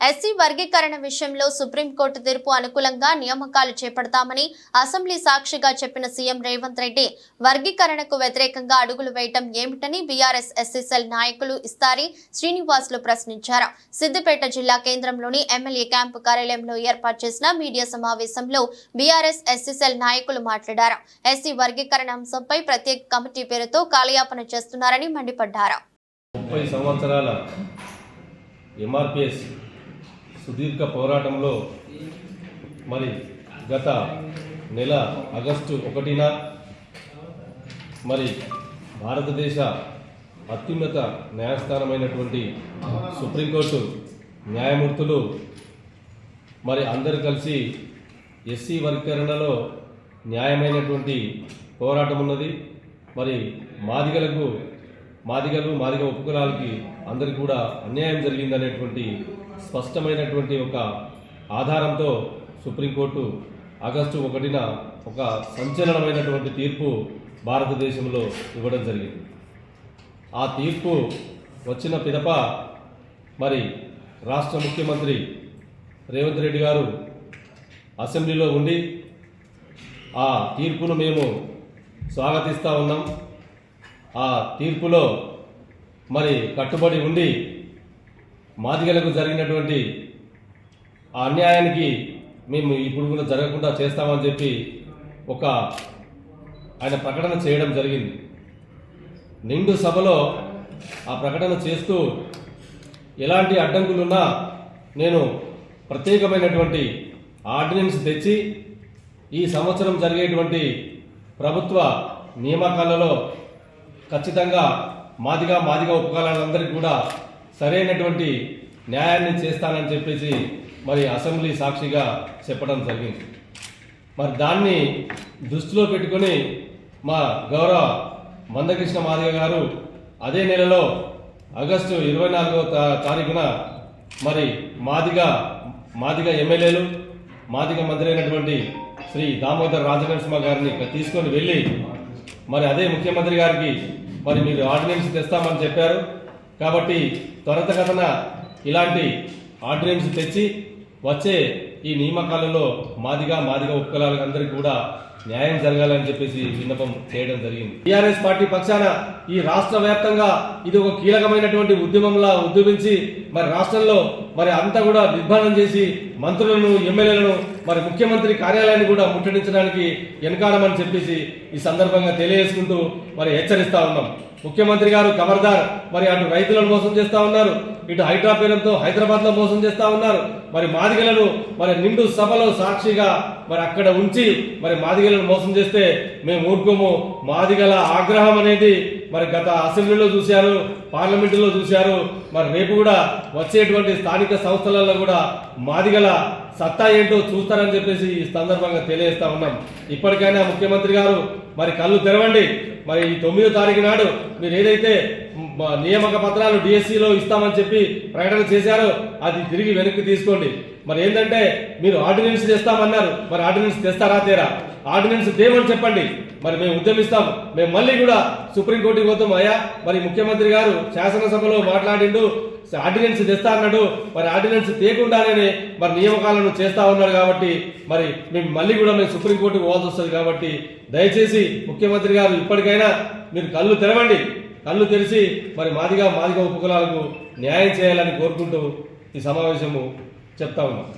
SC వర్గీకరణ విషయంలో supreme court తీర్పు అనుకూలంగా నియామకాలు చేపడతామని అసెంబ్లీ సాక్షిగా చెప్పిన సీఎం రేవంత్ రెడ్డి వర్గీకరణకు వ్యతిరేకంగా అడుగులు వేయటం ఏమిటని బీఆర్ఎస్ ఎస్సీసెల్ నాయకులు ఇస్తారి శ్రీనివాసులు ప్రశ్నించారు. సిద్దిపేట జిల్లా కేంద్రంలోని ఎమ్మెల్యే క్యాంపు కార్యాలయంలో ఏర్పాటు చేసిన మీడియా సమావేశంలో బీఆర్ఎస్ ఎస్సీసెల్ నాయకులు మాట్లాడారు. ఎస్సీ వర్గీకరణ అంశంపై ప్రత్యేక కమిటీ పేరుతో కాలయాపన చేస్తున్నారని మండిపడ్డారు. ముప్పై సంవత్సరాల ఎంఆర్పిఎస్ సుదీర్ఘ పోరాటంలో మరి గత నెల ఆగస్టు ఒకటిన మరి భారతదేశ అత్యున్నత న్యాయస్థానమైనటువంటి సుప్రీంకోర్టు న్యాయమూర్తులు మరి అందరూ కలిసి ఎస్సీ వర్గీకరణలో న్యాయమైనటువంటి పోరాటం ఉన్నది. మరి మాదిగలకు మాదిగలు మాదిగ ఉపకులాలకి అందరికి కూడా అన్యాయం జరిగిందనేటువంటి స్పష్టమైనటువంటి ఒక ఆధారంతో సుప్రీంకోర్టు ఆగస్టు ఒకటిన ఒక సంచలనమైనటువంటి తీర్పు భారతదేశంలో ఇవ్వడం జరిగింది. ఆ తీర్పు వచ్చిన పిదప మరి రాష్ట్ర ముఖ్యమంత్రి రేవంత్ రెడ్డి గారు అసెంబ్లీలో ఉండి ఆ తీర్పును మేము స్వాగతిస్తూ ఉన్నాం. ఆ తీర్పులో మరి కట్టుబడి ఉండి మాదిగలకు జరిగినటువంటి ఆ అన్యాయానికి మేము ఇప్పుడు కూడా జరగకుండా చేస్తామని చెప్పి ఒక ఆయన ప్రకటన చేయడం జరిగింది. నిండు సభలో ఆ ప్రకటన చేస్తూ ఎలాంటి అడ్డంకులున్నా నేను ప్రత్యేకమైనటువంటి ఆర్డినెన్స్ తెచ్చి ఈ సంవత్సరం జరిగేటువంటి ప్రభుత్వ నియామకాలలో ఖచ్చితంగా మాదిగా మాదిగా ఉపకాలందరికీ కూడా సరైనటువంటి న్యాయాన్ని చేస్తానని చెప్పేసి మరి అసెంబ్లీ సాక్షిగా చెప్పడం జరిగింది. మరి దాన్ని దృష్టిలో పెట్టుకొని మా గౌరవ మందకృష్ణ మాదిగ గారు అదే నెలలో ఆగస్టు ఇరవై నాలుగవ తారీఖున మరి మాదిగ మాదిగ ఎమ్మెల్యేలు మాదిగ మంత్రి అయినటువంటి శ్రీ దామోదర్ రాజనరసింహ గారిని తీసుకొని వెళ్ళి మరి అదే ముఖ్యమంత్రి గారికి మరి మీరు ఆర్డినెన్స్ తెస్తామని చెప్పారు. కాబట్టి త్వరతగతన ఇలాంటి ఆర్డినెన్స్ తెచ్చి వచ్చే ఈ నియామకాలలో మాదిగా మాదిగా ఉపకులాలకు అందరికీ కూడా న్యాయం జరగాలని చెప్పేసి విన్నపం చేయడం జరిగింది. టీఆర్ఎస్ పార్టీ పక్షాన ఈ రాష్ట్ర వ్యాప్తంగా ఇది ఒక కీలకమైనటువంటి ఉద్యమంలా ఉద్యమించి మరి రాష్ట్రంలో మరి అంతా కూడా నిర్మాణం చేసి మంత్రులను ఎమ్మెల్యేలను మరి ముఖ్యమంత్రి కార్యాలయాన్ని కూడా ముట్టడించడానికి వెనకాలమని చెప్పేసి ఈ సందర్భంగా తెలియజేసుకుంటూ మరి హెచ్చరిస్తా ఉన్నాం. ముఖ్యమంత్రి గారు ఖబర్దార్ మరి అటు రైతులను మోసం చేస్తా ఉన్నారు ఇటు హైడ్రా పేరుతో హైదరాబాద్లో మోసం చేస్తా ఉన్నారు మరి మాదిగలను మరి నిండు సభలో సాక్షిగా మరి అక్కడ ఉంచి మరి మాదిగలను మోసం చేస్తే మేము ఊరుకోము. మాదిగల ఆగ్రహం అనేది మరి గత అసెంబ్లీలో చూశారు పార్లమెంటులో చూశారు. మరి రేపు కూడా వచ్చేటువంటి స్థానిక సంస్థలలో కూడా మాదిగల సత్తా ఏంటో చూస్తారని చెప్పేసి ఈ సందర్భంగా తెలియజేస్తా ఉన్నాం. ఇప్పటికైనా ముఖ్యమంత్రి గారు మరి కళ్ళు తెరవండి. మరి ఈ తొమ్మిదో తారీఖు నాడు మీరు ఏదైతే నియామక పత్రాలు డిఎస్సిలో ఇస్తామని చెప్పి ప్రకటన చేశారో. అది తిరిగి వెనక్కి తీసుకోండి. మరి ఏంటంటే మీరు ఆర్డినెన్స్ తెస్తామన్నారు. మరి ఆర్డినెన్స్ తెస్తారా తేరా? ఆర్డినెన్స్ తేమని చెప్పండి. మరి మేము ఉద్యమిస్తాం. మేము మళ్ళీ కూడా సుప్రీంకోర్టుకి పోతాం. అయ్యా మరి ముఖ్యమంత్రి గారు శాసనసభలో మాట్లాడిండు. ఆర్డినెన్స్ తెస్తా అన్నాడు. మరి ఆర్డినెన్స్ తేకుండానే మరి నియామకాలను చేస్తా ఉన్నాడు కాబట్టి మరి మేము మళ్ళీ కూడా మేము సుప్రీంకోర్టుకు పోవాల్సి వస్తుంది కాబట్టి దయచేసి ముఖ్యమంత్రి గారు ఇప్పటికైనా మీరు కళ్ళు తెరవండి. కళ్ళు తెరిచి మరి మాదిగా మాదిగా ఉపకులాలకు న్యాయం చేయాలని కోరుకుంటూ ఈ సమావేశము చెప్తా ఉన్నాం.